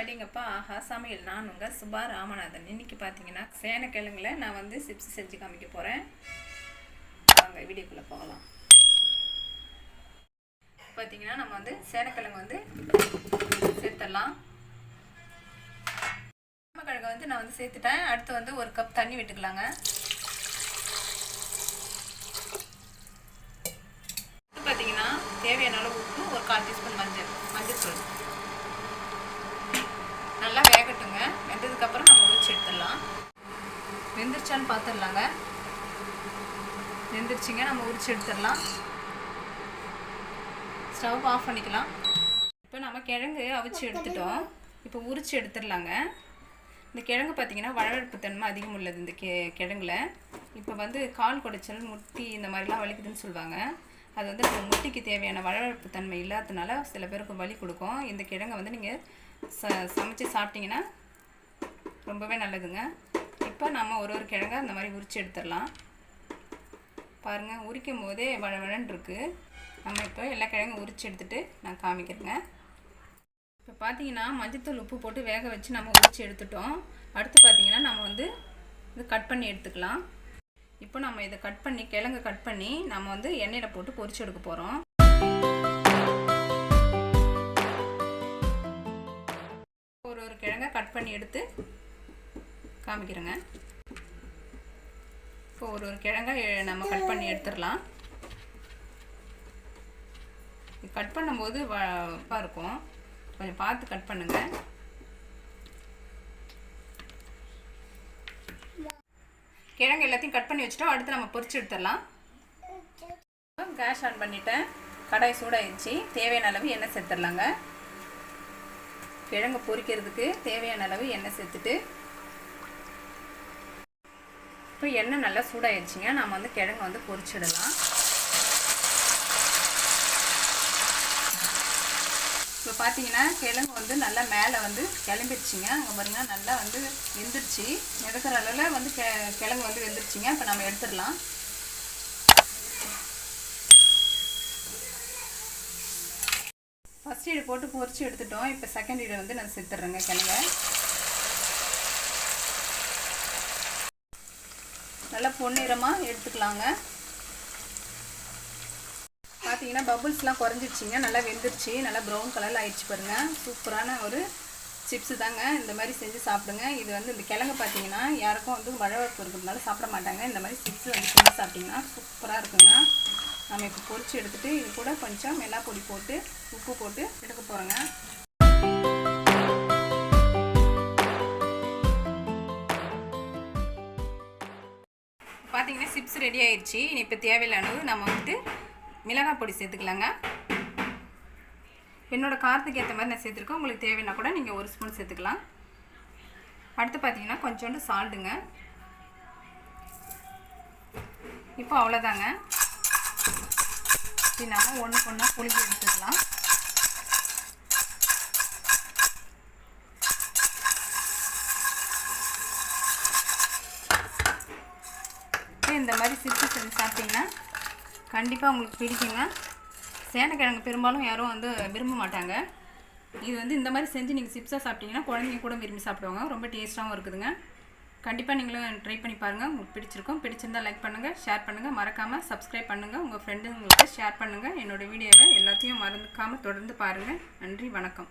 அடேங்கப்பா ஆஹா சமையல். நான் உங்கள் சுபா ராமநாதன். இன்னைக்கு பார்த்தீங்கன்னா சேனக்கிழங்குல நான் வந்து சிப்ஸ் செஞ்சு காமிக்க போகிறேன் வாங்க வீடியோக்குள்ளே போகலாம். பார்த்தீங்கன்னா நம்ம வந்து சேனக்கிழங்கு வந்து சேர்த்துடலாம் கிழங்கு வந்து நான் வந்து சேர்த்துட்டேன். அடுத்து வந்து ஒரு கப் தண்ணி விட்டுக்கலாங்க. பார்த்தீங்கன்னா தேவையான அளவு உப்பு ஒரு கால் டீஸ்பூன் மஞ்சள். மஞ்சள் தூள் நல்லா வேகட்டுங்க வெந்ததுக்கப்புறம் நம்ம உரிச்சு எடுத்துடலாம் வெந்துருச்சான்னு பார்த்துடலாங்க வெந்துருச்சுங்க நம்ம உரிச்சு எடுத்துடலாம். ஸ்டவ் ஆஃப் பண்ணிக்கலாம். இப்போ நம்ம கிழங்கு அவிச்சு எடுத்துட்டோம். இப்போ உரிச்சு எடுத்துடலாங்க. இந்த கிழங்கு பார்த்தீங்கன்னா வளர்ப்பு தன்மை அதிகம் உள்ளது இந்த கெ கிழங்குல. இப்போ வந்து கால் குடைச்சல் முட்டி இந்த மாதிரிலாம் வலிக்குதுன்னு சொல்லுவாங்க. அது வந்து முட்டிக்கு தேவையான வளர்ப்பு தன்மை இல்லாததுனால சில பேருக்கு வலி கொடுக்கும். இந்த கிழங்கை வந்து நீங்கள் ச சமைச்சு சாப்பிட்டீங்கன்னா ரொம்பவே நல்லதுங்க. இப்போ நம்ம ஒரு ஒரு கிழங்கை அந்த மாதிரி உரித்து எடுத்துடலாம். பாருங்கள் உரிக்கும் போதே வளவழன்னு இருக்குது நம்ம இப்போ எல்லா கிழங்கும் உரித்து எடுத்துகிட்டு நான் காமிக்கிறேங்க. இப்போ பார்த்தீங்கன்னா மஞ்சத்தூள் உப்பு போட்டு வேக வச்சு நம்ம உரித்து எடுத்துட்டோம். அடுத்து பார்த்தீங்கன்னா நம்ம வந்து இது கட் பண்ணி எடுத்துக்கலாம். இப்போ நம்ம இதை கட் பண்ணி கிழங்கு கட் பண்ணி நம்ம வந்து எண்ணெயில் போட்டு பொரிச்சு எடுக்க போகிறோம் ஒரு ஒரு கிழங்கை கட் பண்ணி எடுத்து காமிக்கிறேங்க. இப்போ ஒரு ஒரு கிழங்கை நம்ம கட் பண்ணி எடுத்துடலாம். கட் பண்ணும்போது வப்பாக இருக்கும். கொஞ்சம் பார்த்து கட் பண்ணுங்க. கிழங்கு எல்லாத்தையும் கட் பண்ணி வச்சுட்டோம். அடுத்து நம்ம பொரிச்சு எடுத்துடலாம். கேஸ் ஆன் பண்ணிட்டேன். கடாய் சூடாயிடுச்சு தேவையான அளவு எண்ணெய் சேர்த்துடலாங்க. கிழங்கு பொரிக்கிறதுக்கு தேவையான அளவு எண்ணெய் சேர்த்துட்டு இப்போ எண்ணெய் நல்லா சூடாயிருச்சுங்க. நம்ம வந்து கிழங்கு வந்து பொரிச்சிடலாம். இப்போ பார்த்தீங்கன்னா கிழங்கு வந்து நல்லா மேலே வந்து கிளம்பிடுச்சிங்க. அங்கே பாருங்க நல்லா வந்து வெந்துருச்சு மிதக்கிற அளவில் வந்து கெ கிழங்கு வந்து வெந்துருச்சுங்க இப்போ நம்ம எடுத்துடலாம். ஃபஸ்ட் ஈடு போட்டு பொறிச்சு எடுத்துட்டோம். இப்போ செகண்ட் ஈடு வந்து நான் செத்துடுறேங்க கிழங்க. நல்லா பொன்னிறமாக எடுத்துக்கலாங்க. பார்த்தீங்கன்னா பபுள்ஸ்லாம் குறைஞ்சிருச்சிங்க நல்லா வெந்துருச்சு. நல்லா ப்ரௌன் கலரில் ஆயிடுச்சு பாருங்கள் சூப்பரான ஒரு சிப்ஸு தாங்க. இந்த மாதிரி செஞ்சு சாப்பிடுங்க. இது வந்து இந்த கிழங்கு பார்த்தீங்கன்னா யாருக்கும் வந்து மழவரப்பு இருக்கிறதுனால சாப்பிட மாட்டாங்க. இந்த மாதிரி சிப்ஸ் வந்து செஞ்சு சாப்பிட்டிங்கன்னா சூப்பராக இருக்குங்க. நம்ம இப்போ பொரிச்சு எடுத்துகிட்டு இது கூட கொஞ்சம் மிளகா பொடி போட்டு உப்பு போட்டு எடுக்க போகிறோங்க பார்த்தீங்கன்னா சிப்ஸ் ரெடி ஆயிடுச்சு இனி இப்போ தேவையில்லானது நம்ம வந்துட்டு மிளகாய் பொடி சேர்த்துக்கலாங்க. என்னோடய காரத்துக்கு ஏற்ற மாதிரி நான் சேர்த்துருக்கேன். உங்களுக்கு தேவைன்னா கூட நீங்கள் ஒரு ஸ்பூன் சேர்த்துக்கலாம். அடுத்து பார்த்தீங்கன்னா கொஞ்சோண்டு சால்ட்டுங்க. இப்போ அவ்வளோதாங்க இப்போ நம்ம ஒன்றுக்கு ஒன்றா புளிஞ்சு எடுத்துக்கலாம். இந்த மாதிரி சிப்ஸ் செஞ்சு சாப்பிட்டிங்கன்னா கண்டிப்பாக உங்களுக்கு பிடிக்குங்க. சேனக்கிழங்கு பெரும்பாலும் யாரும் வந்து விரும்ப மாட்டாங்க. இது வந்து இந்த மாதிரி செஞ்சு நீங்கள் சிப்ஸாக சாப்பிட்டீங்கன்னா குழந்தைங்க கூட விரும்பி சாப்பிடுவாங்க. ரொம்ப டேஸ்ட்டாகவும் இருக்குதுங்க. கண்டிப்பாக நீங்களும் ட்ரை பண்ணி பாருங்கள் உங்களுக்கு பிடிச்சிருக்கும். பிடிச்சிருந்தா லைக் பண்ணுங்கள் ஷேர் பண்ணுங்கள் மறக்காமல் சப்ஸ்கிரைப் பண்ணுங்கள் உங்கள் ஃப்ரெண்டுங்களுக்கு ஷேர் பண்ணுங்கள் என்னோடய வீடியோவை எல்லாத்தையும் மறந்துக்காமல் தொடர்ந்து பாருங்கள் நன்றி வணக்கம்.